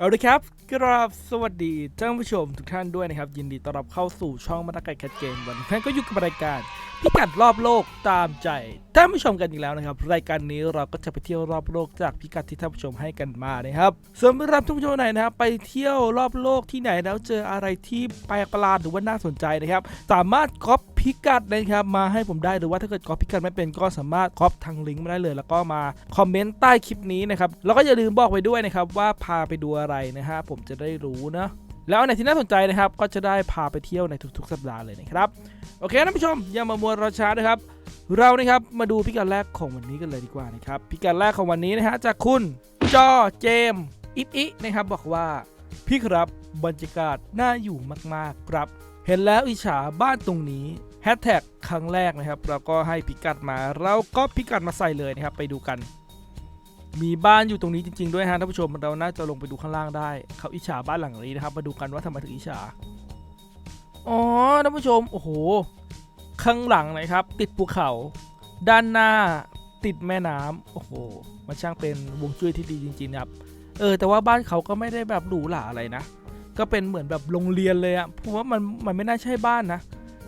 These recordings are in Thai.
เอาละครับกราบสวัสดีท่านผู้ชมทุกท่านด้วยนะครับ ยินดีต้อนรับเข้าสู่ช่องมาตาไก่แคทเกมวันนี้ท่านก็อยู่กับรายการ พิกัดรอบโลกตามใจท่านผู้ชมกันอีกแล้วนะครับ รายการนี้เราก็จะไปเที่ยวรอบโลกจากพิกัดที่ท่านผู้ชมให้กันมานะครับสำหรับท่านผู้ชมไหนนะครับไปเที่ยวรอบโลกที่ไหนแล้วเจออะไรที่แปลกประหลาดหรือว่าน่าสนใจนะครับ สามารถก๊อป พิกัดนะครับมาให้ผมได้หรือว่าถ้าเกิดก๊อปพิกัดไม่เป็นก็สามารถก๊อปทางลิงก์มาได้เลย แล้วก็มาคอมเมนต์ใต้คลิปนี้นะครับแล้วก็อย่าลืมบอกไปด้วยนะครับว่าพาไปดูอะไรนะฮะผมจะได้รู้นะแล้วอันที่น่าสนใจนะครับก็จะได้พาไปเที่ยวในทุกๆ สัปดาห์เลยนะครับโอเคท่านผู้ชมอย่ามามัวรอช้านะครับเรานะครับมาดูพิกัดแรกของวันนี้กันเลยดีกว่านะครับพิกัดแรกของวันนี้นะฮะจากคุณจอเจมอิปอินะครับบอกว่าพี่ครับบรรยากาศน่าอยู่มากๆครับ เห็นแล้วอิจฉาบ้านตรงนี้ ฮชแท็กครั้งแรกนะครับเราก็ให้พิกัดมาเราก็พิกัดมาใส่เลยนะครับไปดูกัน มีบ้านอยู่ตรงนี้จริง ๆ ด้วยฮะท่านผู้ชมเราน่าจะลงไปดูข้างล่างได้ เขาอิจฉาบ้านหลังนี้นะครับ มาดูกันว่าทำไมถึงอิจฉาอ๋อท่านผู้ชมโอ้โห ข้างหลังนะครับ ติดภูเขา ด้านหน้าติดแม่น้ำโอ้โหมันช่างเป็นวงจุ้ยที่ดีจริง ๆ ครับ เออแต่ว่าบ้านเขาก็ไม่ได้แบบหรูหราอะไรนะ ก็เป็นเหมือนแบบโรงเรียนเลยอะเพราะว่ามันมันไม่น่าใช่บ้านนะ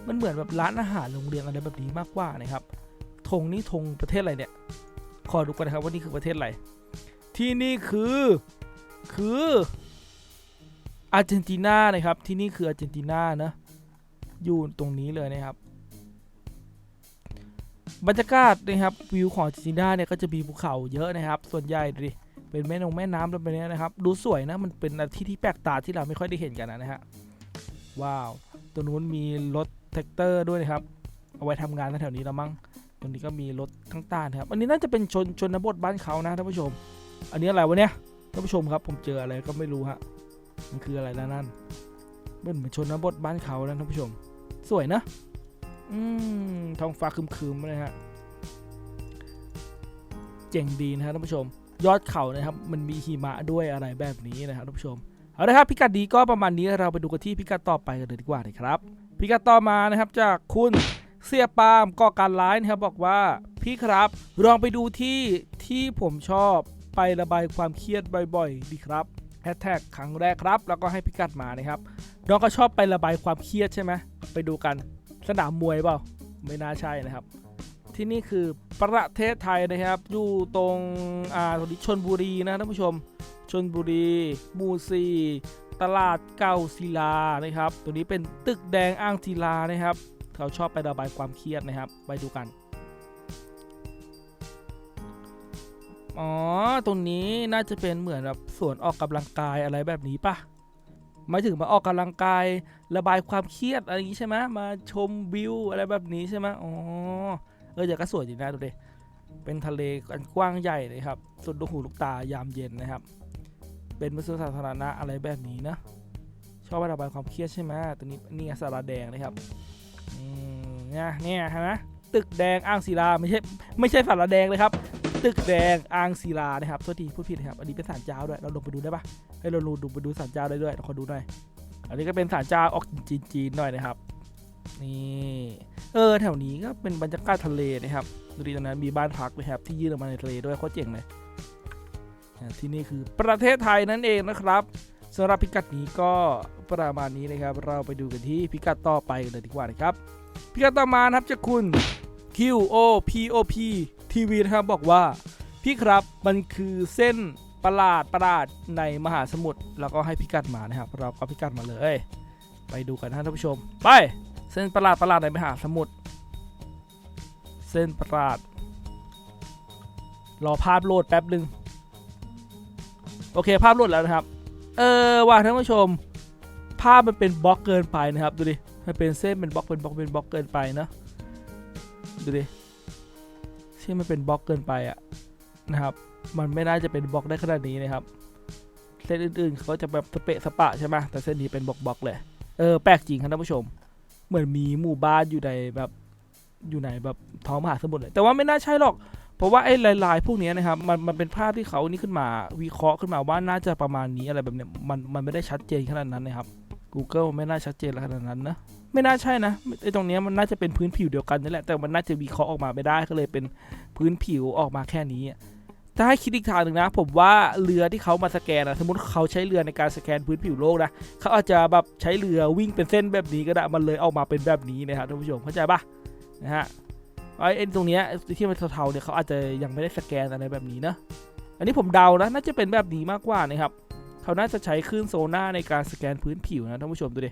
มันเหมือนแบบร้านอาหารโรงเรียนอะไรแบบนี้มากกว่านะครับธงนี่ธงประเทศอะไรเนี่ย ขอดูกันนะครับว่านี่คือประเทศอะไร ที่นี่คือคืออาร์เจนตินานะครับ ที่นี่คืออาร์เจนตินานะ อยู่ตรงนี้เลยนะครับ บรรยากาศนะครับวิวของอาร์เจนตินาเนี่ยก็จะมีภูเขาเยอะนะครับ ส่วนใหญ่ดิเป็นแม่นงแม่น้ำแบบนี้นะครับ ดูสวยนะ มันเป็นที่ที่แปลกตาที่เราไม่ค่อยได้เห็นกันนะฮะ ว้าว ตัวนู้นมีรถ แท็กเตอร์ด้วยนะครับ เอาไว้ทำงานแถวนี้แล้วมั้งตรงนี้ก็มีรถข้างต้นะครับ อันนี้น่าจะเป็นชนชนบทบ้านเขานะท่านผู้ชม อันนี้อะไรวะเนี่ยท่านผู้ชมครับผมเจออะไรก็ไม่รู้ฮะ มันคืออะไรนะนั่นเป็นเหมือนชนบทบ้านเขานะท่านผู้ชม สวยนะ อืมท้องฟ้าครึมๆเลยฮะ เจ๋งดีนะฮะท่านผู้ชม ยอดเขานะครับ มันมีหิมะด้วยอะไรแบบนี้นะครับท่านผู้ชม เอาละครับพิกัดดีก็ประมาณนี้เราไปดูกันที่พิกัดต่อไปกันเลยดีกว่านะครับ พิกัดต่อมานะครับจากคุณเสียปาล์มก่อการร้ายนะครับบอกว่าพี่ครับ ลองไปดูที่ที่ผมชอบไประบายความเครียดบ่อยๆ ดีครับแฮชแท็กครั้งแรกครับ แล้วก็ให้พิกัดมานะครับน้องก็ชอบไประบายความเครียดใช่ไหมไปดูกันสนามมวยเปล่าไม่น่าใช่นะครับ ที่นี่คือประเทศไทยนะครับ อยู่ตรงอ่าตรงนี้ชนบุรีนะท่านผู้ชมชนบุรีหมูซีตลาดเก่าศิลานะครับตัวนี้เป็นตึกแดงอ่างศิลานะครับเขาชอบไประบายความเครียดนะครับ ไปดูกัน อ๋อ ตรงนี้น่าจะเป็นเหมือนแบบสวนออกกำลังกายอะไรแบบนี้ปะหมายถึงมาออกกำลังกายระบายความเครียดอะไรอย่างนี้ใช่ไหมมาชมวิวอะไรแบบนี้ใช่ไหมอ๋อ เออเดี๋ยวก็สวยจริงนะดูดิเป็นทะเลอันกว้างใหญ่เลยครับ สุดลูกหูลูกตายามเย็นนะครับ เป็นมนุษย์สาธารณะอะไรแบบนี้นะ ชอบระบายความเครียดใช่ไหมตัวนี้นี่สาราแดงนะครับเนี่ยเนี่ยเห็นไหมตึกแดงอ่างศิลาไม่ใช่ไม่ใช่สาราแดงเลยครับ ตึกแดงอ่างศิลานะครับโทษทีพูดผิดนะครับ อันนี้เป็นศาลเจ้าด้วย เราลงไปดูได้ปะให้เราลงดูไปดูศาลเจ้าได้ด้วยเราขอดูหน่อย อันนี้ก็เป็นศาลเจ้าออกจีนๆหน่อยนะครับ นี่เออแถวนี้ก็เป็นบรรยากาศทะเลนะครับดูดีตรงนั้นมีบ้านพักนะครับที่ยื่นออกมาในทะเลด้วยโคตรเจ๋งเลยที่นี่คือประเทศไทยนั่นเองนะครับสำหรับพิกัดนี้ก็ประมาณนี้นะครับ เราไปดูกันที่พิกัดต่อไปกันเลยดีกว่านะครับ พิกัดต่อมานะครับจากคุณ QOPOP TV นะครับบอกว่า พี่ครับมันคือเส้นประหลาดประหลาดในมหาสมุทรแล้วก็ให้พิกัดมานะครับ เราก็พิกัดมาเลย ไปดูกันนะท่านผู้ชม ไป เส้นประหลาดประหลาดในมหาสมุทรเส้นประหลาด รอภาพโหลดแป๊บหนึ่งโอเคภาพโหลดแล้วนะครับ เออว่าท่านผู้ชม ภาพมันเป็นบล็อกเกินไปนะครับ ดูดิมันเป็นเส้นเป็นบล็อกเป็นบล็อกเป็นบล็อกเกินไปนะดูดิเส้นมันเป็นบล็อกเกินไปอะนะครับ มันไม่น่าจะเป็นบล็อกได้ขนาดนี้นะครับเส้นอื่นๆเขาจะแบบสเปะสปะใช่ไหมแต่เส้นนี้เป็นบล็อกบล็อกๆเลย เออแปลกจริงครับท่านผู้ชม เหมือนมีหมู่บ้านอยู่ในแบบอยู่ในแบบท้องมหาสมุทรเลย แต่ว่าไม่น่าใช่หรอก เพราะว่าไอ้ลายๆพวกนี้นะครับมันมันเป็นภาพที่เขานี่ขึ้นมาวิเคราะห์ขึ้นมาว่าน่าจะประมาณนี้อะไรแบบเนี้ยมันมันไม่ได้ชัดเจนขนาดนั้นนะครับ Google ไม่น่าชัดเจนขนาดนั้นนะไม่น่าใช่นะไอ้ตรงนี้มันน่าจะเป็นพื้นผิวเดียวกันนี่แหละแต่มันน่าจะวิเคราะห์ออกมาไม่ได้ก็เลยเป็นพื้นผิวออกมาแค่นี้ ถ้าให้คิดอีกทางหนึ่งนะ ผมว่าเรือที่เขามาสแกนนะสมมติเขาใช้เรือในการสแกนพื้นผิวโลกนะเขาอาจจะแบบใช้เรือวิ่งเป็นเส้นแบบนี้ก็ได้มันเลยออกมาเป็นแบบนี้นะครับท่านผู้ชมเข้าใจปะนะฮะไอเอ็นตรงเนี้ยที่มันเทาๆเนี่ยเขาอาจจะยังไม่ได้สแกนอะไรแบบนี้นะอันนี้ผมเดานะน่าจะเป็นแบบนี้มากกว่านะครับเขาน่าจะใช้คลื่นโซน่าในการสแกนพื้นผิวนะท่านผู้ชมดูดิ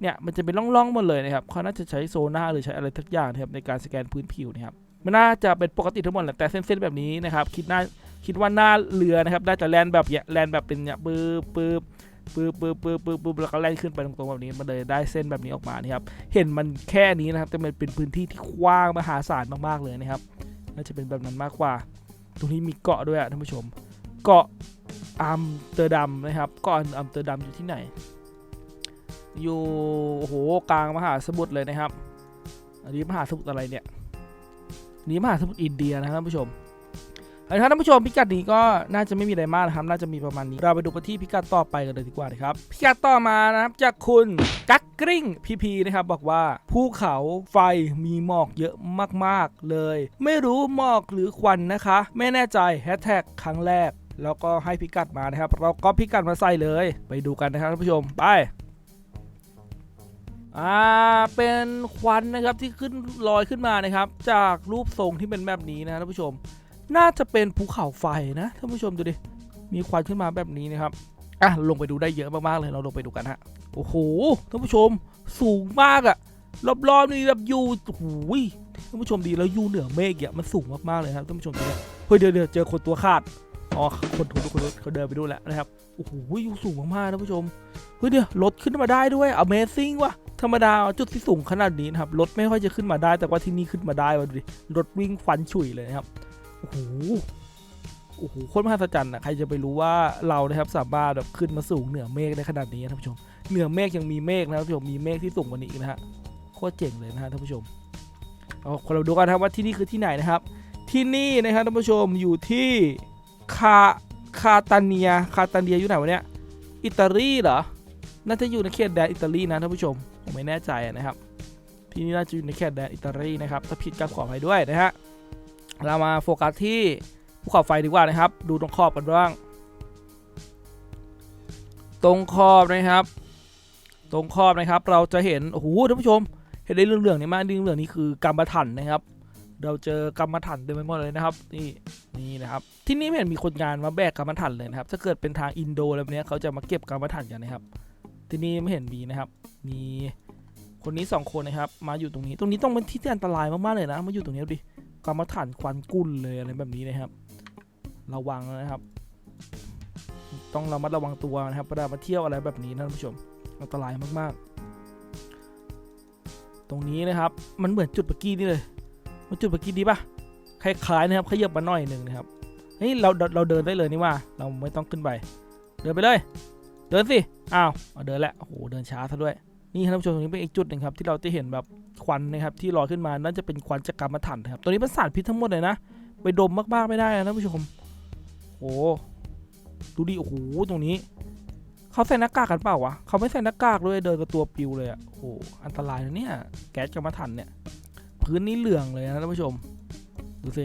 เนี่ยมันจะเป็นร่องๆหมดเลยนะครับเขาน่าจะใช้โซน่าหรือใช้อะไรทักอย่างนะครับในการสแกนพื้นผิวนะครับ มันน่าจะเป็นปกติทั้งหมดแหละแต่เส้นๆแบบนี้นะครับ คิดน่าคิดว่าหน้าเรือนะครับน่าจะแลนแบบเนี้ยแลนแบบเป็นเนี่ยปื๊บปื๊บปื๊บปื๊บปื๊บปื๊บปื๊บแล้วก็แล่นขึ้นไปตรงๆแบบนี้มันเลยได้เส้นแบบนี้ออกมานี่ครับเห็นมันแค่นี้นะครับแต่มันเป็นพื้นที่ที่กว้างมหาศาลมากๆเลยนะครับน่าจะเป็นแบบนั้นมากกว่า ตรงนี้มีเกาะด้วยอะท่านผู้ชม เกาะอัมเตอร์ดัมนะครับเกาะอัมเตอร์ดัมอยู่ที่ไหน อยู่โอ้โหกลางมหาสมุทรเลยนะครับ อันนี้มหาสมุทรอะไรเนี่ย นนี้มหาสมุทรอินเดียนะครับท่านผู้ชมเอาละครับท่านผู้ชมพิกัดนี้ก็น่าจะไม่มีอะไรมากนะครับ น่าจะมีประมาณนี้ เราไปดูกันที่พิกัดต่อไปกันเลยดีกว่านะครับ พิกัดต่อมานะครับจากคุณกักกริ้งพีพีนะครับบอกว่าภูเขาไฟมีหมอกเยอะมากๆเลย ไม่รู้หมอกหรือควันนะคะ ไม่แน่ใจแฮชแท็กครั้งแรกแล้วก็ให้พิกัดมานะครับ เราก็พิกัดมาใส่เลย ไปดูกันนะครับท่านผู้ชม ไป อ่าเป็นควันนะครับที่ขึ้นลอยขึ้นมานะครับ จากรูปทรงที่เป็นแบบนี้นะท่านผู้ชม น่าจะเป็นภูเขาไฟนะท่านผู้ชมดูดิมีควันขึ้นมาแบบนี้นะครับอะลงไปดูได้เยอะมากๆเลยเราลงไปดูกันฮะโอ้โหท่านผู้ชมสูงมากอะรอบๆนี่แบบอยู่โอ้โหท่านผู้ชมดีแล้วอยู่เหนือเมฆอะมันสูงมากๆเลยครับท่านผู้ชมดูเนี่ยเฮ้ยเดี๋ยวเดี๋ยวเจอคนตัวขาด อ๋อคนถูกคนเขาเดินไปดูแล้วนะครับโอ้โหอยู่สูงมากๆท่านผู้ชมเฮ้ยเดี๋ยวรถขึ้นมาได้ด้วย Amazing ว่ะธรรมดาจุดที่สูงขนาดนี้นะครับรถไม่ค่อยจะขึ้นมาได้ แต่ว่าที่นี่ขึ้นมาได้ว่ะดูดิรถวิ่งฟันฉุยเลยนะครับโอ้โหโอ้โหโคตรมหัศจรรย์อะใครจะไปรู้ว่าเรานะครับสามารถแบบขึ้นมาสูงเหนือเมฆได้ขนาดนี้นะท่านผู้ชมเหนือเมฆยังมีเมฆนะครับท่านผู้ชมมีเมฆที่สูงกว่านี้อีกนะฮะโคตรเจ๋งเลยนะฮะท่านผู้ชมเอาคนเราดูกันนะครับว่าที่นี่คือที่ไหนนะครับ ที่นี่นะครับท่านผู้ชมอยู่ที่ คาคาตาเนียคาตาเนียอยู่ไหนวะเนี่ยอิตาลีเหรอน่าจะอยู่ในเขตแดนอิตาลีนะท่านผู้ชมผมไม่แน่ใจนะครับ ที่นี่น่าจะอยู่ในเขตแดนอิตาลีนะครับถ้าผิดก็ขออภัยด้วยนะฮะเรามาโฟกัสที่ภูเขาไฟดีกว่านะครับ ดูตรงขอบกันบ้าง ตรงขอบนะครับ ตรงขอบนะครับ เราจะเห็นโอ้โหท่านผู้ชม เห็นได้เรื่องๆนี่มากเรื่องๆนี่คือกรรมฐานนะครับ เราเจอกรรมฐานเต็มไปหมดเลยนะครับ นี่นี่นะครับ ที่นี่ไม่เห็นมีคนงานมาแบกกรรมฐานเลยนะครับ ถ้าเกิดเป็นทางอินโดอะไรแบบนี้เขาจะมาเก็บกรรมฐานกันนะครับ ที่นี่ไม่เห็นมีนะครับ มีคนนี้สองคนนะครับ มาอยู่ตรงนี้ ตรงนี้ต้องเป็นที่ที่อันตรายมากๆเลยนะ มาอยู่ตรงนี้ดิกรรมฐานควันกุ่นเลยอะไรแบบนี้นะครับ ระวังนะครับ ต้องระมัดระวังตัวนะครับเวลามาเที่ยวอะไรแบบนี้นะท่านผู้ชม อันตรายมากๆ ตรงนี้นะครับ มันเหมือนจุดเมื่อกี้นี่เลย มันจุดเมื่อกี้ดีปะคล้ายๆนะครับขยับมาหน่อยหนึ่งนะครับเฮ้ยเราเราเดินได้เลยนี่ว่า เราไม่ต้องขึ้นไป เดินไปเลย เดินสิ อ้าวเดินแล้วโอ้โหเดินช้าซะด้วย นี่ครับท่านผู้ชมตรงนี้เป็นอีกจุดหนึ่งครับที่เราจะเห็นแบบควันนะครับที่ลอยขึ้นมานั่นจะเป็นควันจากกรรมฐานนะครับตัวนี้เป็นสารพิษทั้งหมดเลยนะไปดมมากๆไม่ได้นะท่านผู้ชมโอ้ดูดิโอ้โหตรงนี้เขาใส่หน้ากากกันเปล่าวะเขาไม่ใส่หน้ากากด้วยเดินกับตัวปิวเลยอะโอ้โหอันตรายนะเนี่ยแก๊สกรรมฐานเนี่ย พื้นนี้เหลืองเลยนะท่านผู้ชม ดูสิ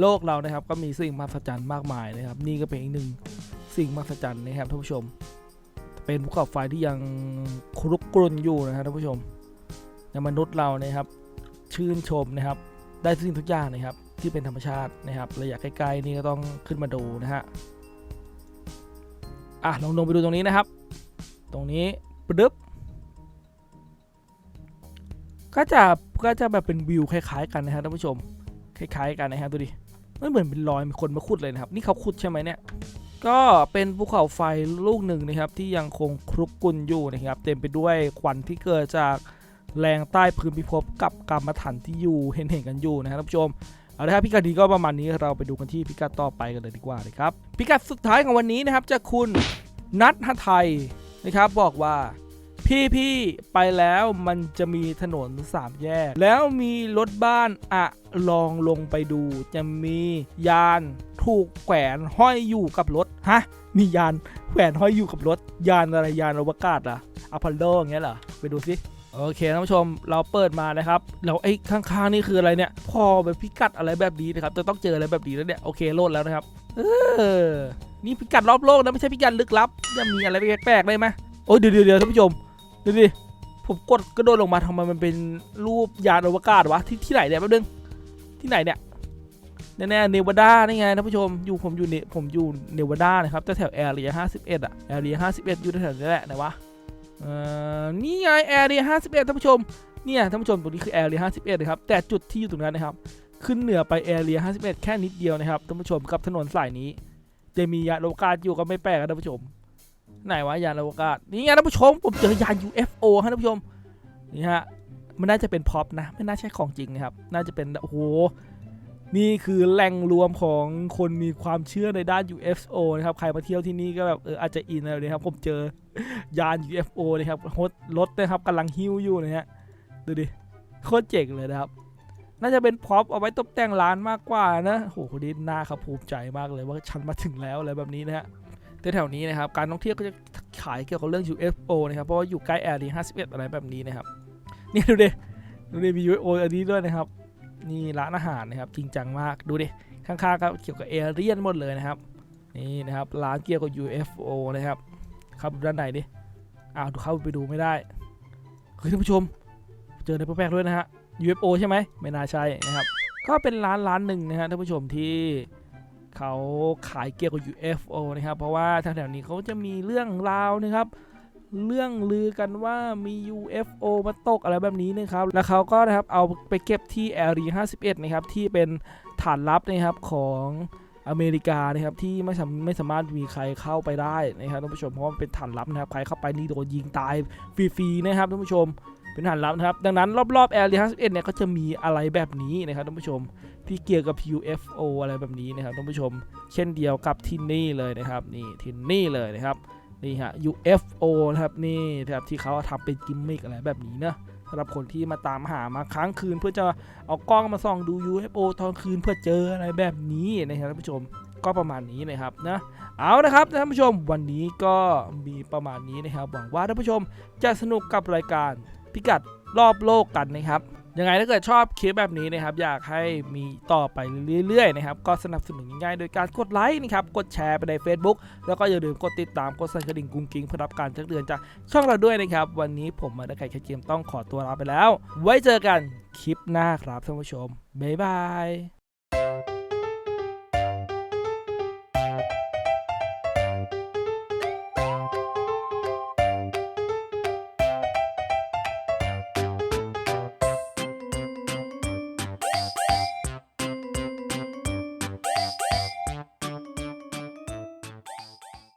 โลกเรานะครับก็มีสิ่งมหัศจรรย์มากมายนะครับ นี่ก็เป็นอีกหนึ่งสิ่งมหัศจรรย์นะครับท่านผู้ชม เป็นภูเขาไฟที่ยังครุกรุ่นอยู่นะครับท่านผู้ชมในมนุษย์เรานะครับ ชื่นชมนะครับ ได้สิ่งทุกอย่างนะครับที่เป็นธรรมชาตินะครับระยะใกล้ๆนี่ก็ต้องขึ้นมาดูนะฮะอะลองลงไปดูตรงนี้นะครับ ตรงนี้ปึ๊บ ก็จะก็จะแบบเป็นวิวคล้ายๆกันนะครับท่านผู้ชมคล้ายๆกันนะฮะดูดิไม่เหมือนเป็นรอยมีคนมาขุดเลยนะครับ นี่เขาขุดใช่ไหมเนี่ยก็เป็นภูเขาไฟลูกหนึ่งนะครับ ที่ยังคงคลุกกุนอยู่นะครับ เต็มไปด้วยควันที่เกิดจากแรงใต้พื้นพิภพกับกรรมฐานที่อยู่เห็นเห็นๆกันอยู่นะครับท่านผู้ชมเอาละครับพิกัดนี้ก็ประมาณนี้เราไปดูกันที่พิกัดต่อไปกันเลยดีกว่านะครับพิกัดสุดท้ายของวันนี้นะครับจากคุณนัทหไทยนะครับบอกว่า พี่พี่ไปแล้วมันจะมีถนนสามแยก แล้วมีรถบ้านอะลองลงไปดู จะมียานถูกแขวนห้อยอยู่กับรถฮะมียานแขวนห้อยอยู่กับรถ ยานอะไรยานอวกาศอะอพอลโลอย่างเงี้ยเหรอไปดูสิโอเคท่านผู้ชมเราเปิดมานะครับแล้วไอ้ข้างๆนี่คืออะไรเนี่ย พอแบบพิกัดอะไรแบบนี้นะครับจะต้องเจออะไรแบบนี้แล้วเนี่ยโอเคโหลดแล้วนะครับเออนี่พิกัดรอบโลกนะไม่ใช่พิกัดลึกลับจะมีอะไรแปลกๆได้ไหมโอ้ยเดี๋ยวเดี๋ยวเดี๋ยวท่านผู้ชม ดูดิ ผมกดกระโดดลงมาทำไมมันเป็นรูปยานอวกาศวะ ที่ที่ไหนเนี่ยแป๊บนึง ที่ไหนเนี่ยแน่ๆเนวาดานี่ไงท่านผู้ชม อยู่ผมอยู่เนผมอยู่เนวาดานะครับแถวแอเรีย51อะแอเรีย51อยู่แถวนี้แหละไหนวะเอ่อนี่ไงแอร์เรีย51ท่านผู้ชม เนี่ยท่านผู้ชมตรงนี้คือแอร์เรีย51นะครับ แต่จุดที่อยู่ตรงนั้นนะครับ ขึ้นเหนือไปแอร์เรีย51แค่นิดเดียวนะครับท่านผู้ชมกับถนนสายนี้จะมียานอวกาศอยู่ก็ไม่แปลกนะท่านผู้ชม ไหนวะยานอวกาศนี่ไงท่านผู้ชมผมเจอยาน UFO ครับท่านผู้ชมนี่ฮะมันน่าจะเป็นพ็อปนะไม่น่าใช่ของจริงนะครับ น่าจะเป็นโอ้โหนี่คือแหล่งรวมของคนมีความเชื่อในด้าน UFO นะครับ ใครมาเที่ยวที่นี่ก็แบบเอออาจจะอินอะไรเลยครับ ผมเจอยาน UFO นะครับรถรถนะครับกำลังหิ้วอยู่นะฮะดูดิโคตรเจ๋งเลยนะครับ น่าจะเป็นพร็อพเอาไว้ตกแต่งร้านมากกว่านะโอ้โหคนนี้น่าครับภูมิใจมากเลยว่าฉันมาถึงแล้วอะไรแบบนี้นะฮะ แต่แถวนี้นะครับ การท่องเที่ยวก็จะขายเกี่ยวกับเรื่อง UFO นะครับ เพราะว่าอยู่ใกล้แอร์ดี51 อะไรแบบนี้นะครับ นี่ดูดิดูดิมี UFO อันนี้ด้วยนะครับ นี่ร้านอาหารนะครับจริงจังมาก ดูดิ ข้างๆก็เกี่ยวกับเอเรียนหมดเลยนะครับ นี่นะครับร้านเกี่ยวกับ UFO นะครับเข้าไปดูด้านในดิ อ้าวเข้าไปดูไม่ได้เฮ้ยท่านผู้ชม เจอในแปลกๆด้วยนะฮะ UFO ใช่ไหมไม่น่าใช่นะครับ ก็เป็นร้านร้านหนึ่งนะฮะท่านผู้ชมที่ เขาขายเกี่ยวกับ UFO นะครับ เพราะว่าแถวๆนี้เขาจะมีเรื่องราวนะครับ เรื่องลือกันว่ามี UFO มาตกอะไรแบบนี้นะครับ แล้วเขาก็นะครับเอาไปเก็บที่ Area 51 นะครับ ที่เป็นฐานลับนะครับของอเมริกานะครับที่ไม่สามไม่สามารถมีใครเข้าไปได้นะครับท่านผู้ชมเพราะว่ามันเป็นฐานลับนะครับใครเข้าไปนี่โดนยิงตายฟรีๆนะครับท่านผู้ชม เป็นฐานลับนะครับ ดังนั้นรอบๆแอร์เรีย51เนี่ยก็จะมีอะไรแบบนี้นะครับท่านผู้ชม ที่เกี่ยวกับ UFO อะไรแบบนี้นะครับท่านผู้ชม เช่นเดียวกับที่นี่เลยนะครับนี่ที่นี่เลยนะครับนี่ฮะ UFO นะครับนี่นะครับที่เขาทำเป็นกิมมิกอะไรแบบนี้นะสำหรับคนที่มาตามหามาค้างคืน เพื่อจะเอากล้องมาส่องดู UFO ตอนคืนเพื่อเจออะไรแบบนี้นะครับท่านผู้ชมก็ประมาณนี้นะครับนะเอานะครับท่านผู้ชมวันนี้ก็มีประมาณนี้นะครับหวังว่าท่านผู้ชมจะสนุกกับรายการ พิกัดรอบโลกกันนะครับยังไงถ้าเกิดชอบคลิปแบบนี้นะครับ อยากให้มีต่อไปเรื่อยๆนะครับ ก็สนับสนุนง่ายๆโดยการกดไลค์นะครับ กดแชร์ไปใน Facebook แล้วก็อย่าลืมกดติดตามกดสั่นกระดิ่งกุ้งกิ้งเพื่อรับการแจ้งเตือนจากช่องเราด้วยนะครับ วันนี้ผมมาได้ไก่แคเกมต้องขอตัวลาไปแล้ว ไว้เจอกันคลิปหน้าครับท่านผู้ชมบ๊ายบาย